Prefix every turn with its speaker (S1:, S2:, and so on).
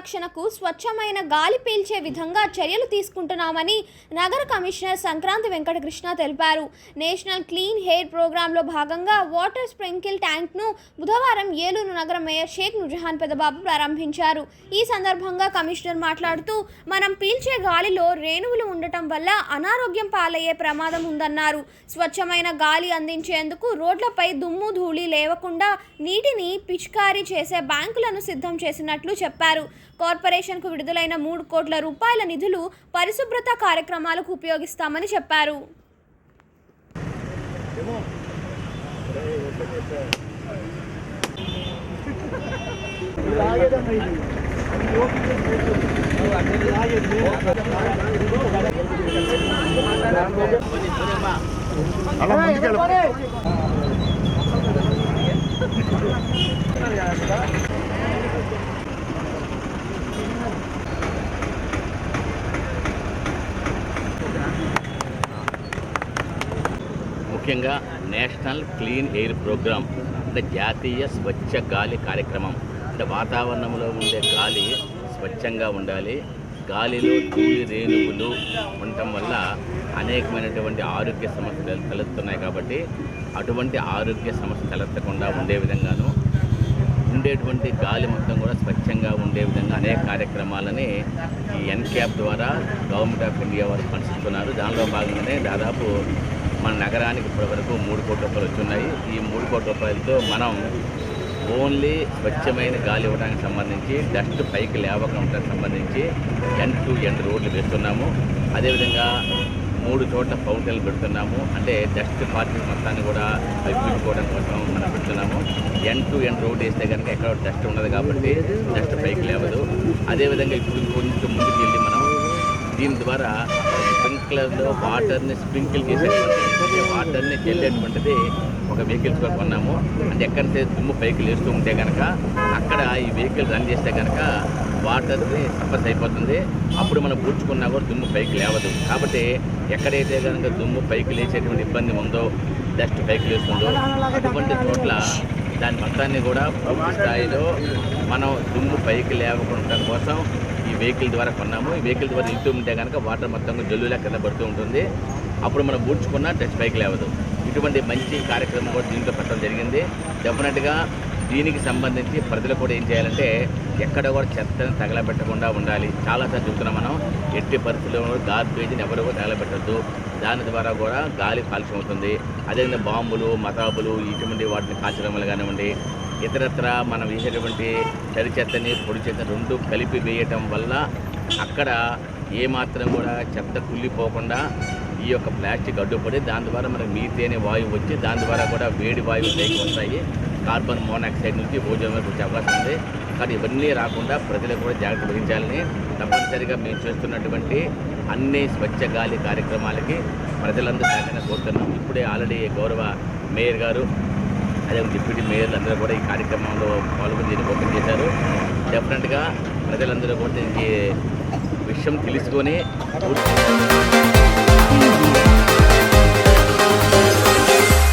S1: పరిరక్షణకు స్వచ్ఛమైన గాలి పీల్చే విధంగా చర్యలు తీసుకుంటున్నామని నగర కమిషనర్ సంక్రాంతి వెంకటకృష్ణ తెలిపారు. నేషనల్ క్లీన్ హెయిర్ ప్రోగ్రాంలో భాగంగా వాటర్ స్ప్రింకిల్ ట్యాంక్ను బుధవారం ఏలూరు నగర మేయర్ షేక్ నుజహాన్ పెదబాబు ప్రారంభించారు. ఈ సందర్భంగా కమిషనర్ మాట్లాడుతూ మనం పీల్చే గాలిలో రేణువులు ఉండటం వల్ల అనారోగ్యం పాలయ్యే ప్రమాదం ఉందన్నారు. స్వచ్ఛమైన గాలి అందించేందుకు రోడ్లపై దుమ్ము ధూళి లేవకుండా నీటిని పిచికారీ చేసే బ్యాంకులను సిద్ధం చేసినట్లు చెప్పారు. కార్పొరేషన్కు విడుదలైన మూడు కోట్ల రూపాయల నిధులు పరిశుభ్రత కార్యక్రమాలకు ఉపయోగిస్తామని చెప్పారు.
S2: అలా ముందుకెళ్ళ.
S3: ముఖ్యంగా నేషనల్ క్లీన్ ఎయిర్ ప్రోగ్రామ్ అంటే జాతీయ స్వచ్ఛ గాలి కార్యక్రమం. అంటే వాతావరణంలో ఉండే గాలి స్వచ్ఛంగా ఉండాలి. గాలిలో ధూళి రేణువులు ఉండటం వల్ల అనేకమైనటువంటి ఆరోగ్య సమస్యలు తలెత్తున్నాయి కాబట్టి అటువంటి ఆరోగ్య సమస్య తలెత్తకుండా ఉండే విధంగాను ఉండేటువంటి గాలి మొత్తం కూడా స్వచ్ఛంగా ఉండే విధంగా అనేక కార్యక్రమాలని ఈ ఎన్క్యాప్ ద్వారా గవర్నమెంట్ ఆఫ్ ఇండియా వారు పనిచేస్తున్నారు దానిలో భాగంగానే దాదాపు మన నగరానికి ఇప్పటివరకు మూడు కోట్ల రూపాయలు వచ్చున్నాయి. ఈ మూడు కోట్ల రూపాయలతో మనం ఓన్లీ స్వచ్ఛమైన గాలి ఇవ్వడానికి సంబంధించి డస్ట్ పైకి లేవకుండా సంబంధించి ఎండ్ టు ఎండ్ రోడ్లు వేస్తున్నాము. అదేవిధంగా మూడు చోట్ల ఫౌంటైన్లు పెడుతున్నాము. అంటే డస్ట్ పార్టీ మొత్తాన్ని కూడా పెట్టుకోవడం కోసం మనం పెడుతున్నాము. ఎండ్ టు ఎండ్ రోడ్ వేస్తే కనుక ఎక్కడ డస్ట్ ఉండదు కాబట్టి డస్ట్ పైకి లేవదు. అదేవిధంగా ఇప్పుడు కొంచెం ముందుకు దీని ద్వారా స్ప్రింక్లర్లో వాటర్ని స్ప్రింకిల్ చేసేటువంటి వాటర్ని చెల్లేటువంటిది ఒక వెహికల్స్ కూడా కొన్నాము. అంటే ఎక్కడైతే దుమ్ము పైకి లేస్తూ ఉంటే కనుక అక్కడ ఈ వెహికల్ రన్ చేస్తే కనుక వాటర్ని సపస్ అయిపోతుంది. అప్పుడు మనం పూడ్చుకున్నా కూడా దుమ్ము పైకి లేవదు. కాబట్టి ఎక్కడైతే కనుక దుమ్ము పైకి లేచేటువంటి ఇబ్బంది ఉందో డస్ట్ పైకి లేస్తుందో అటువంటి చోట్ల దాని మొత్తాన్ని కూడా పూర్తి స్థాయిలో మనం దుమ్ము పైకి లేవకుండా కోసం ఈ వెహికల్ ద్వారా కొన్నాము. ఈ వెహికల్ ద్వారా ఇటు ఉంటే కనుక వాటర్ మొత్తం జల్లులా కింద పడుతూ ఉంటుంది. అప్పుడు మనం బూడ్చుకున్నా టచ్ పైకి లేవదు. ఇటువంటి మంచి కార్యక్రమం కూడా దీంట్లో పెట్టడం జరిగింది. డెఫినెట్గా దీనికి సంబంధించి ప్రజలు కూడా ఏం చేయాలంటే ఎక్కడ కూడా చెత్తను తగలబెట్టకుండా ఉండాలి. చాలాసార్లు చెప్తున్నాం మనం ఎట్టి పరిస్థితుల్లో గార్బేజ్ని ఎవరు కూడా తగలబెట్టద్దు. దాని ద్వారా కూడా గాలి కాలుష్యం అవుతుంది. అదేవిధంగా బాంబులు మతాబులు ఇటువంటి వాటిని కాల్చడం వల్ల కానివ్వండి ఇతరత్ర మనం వేసేటువంటి తడి చెత్తని పొడి చెత్త రెండు కలిపి వేయటం వల్ల అక్కడ ఏమాత్రం కూడా చెత్త కుళ్ళిపోకుండా ఈ యొక్క ప్లాస్టిక్ అడ్డుపడి దాని ద్వారా మనకు మీతేనే వాయువు వచ్చి దాని ద్వారా కూడా వేడి వాయువు పైకి వస్తాయి. కార్బన్ మోనాక్సైడ్ నుంచి ఓజోన్ వరకు వచ్చే అవకాశం ఉంది. కానీ ఇవన్నీ రాకుండా ప్రజలకు కూడా జాగ్రత్త వహించాలని తప్పనిసరిగా మేము చేస్తున్నటువంటి అన్ని స్వచ్ఛ గాలి కార్యక్రమాలకి ప్రజలందరూ సహకారం కోరుతున్నాం. ఇప్పుడే ఆల్రెడీ గౌరవ మేయర్ గారు అదే డిప్యూటీ మేయర్లు అందరూ కూడా ఈ కార్యక్రమంలో పాల్గొని దీన్ని ఓపెన్ చేశారు. డెఫినెట్గా ప్రజలందరూ కూడా దీనికి విషయం తెలుసుకొని పూర్తి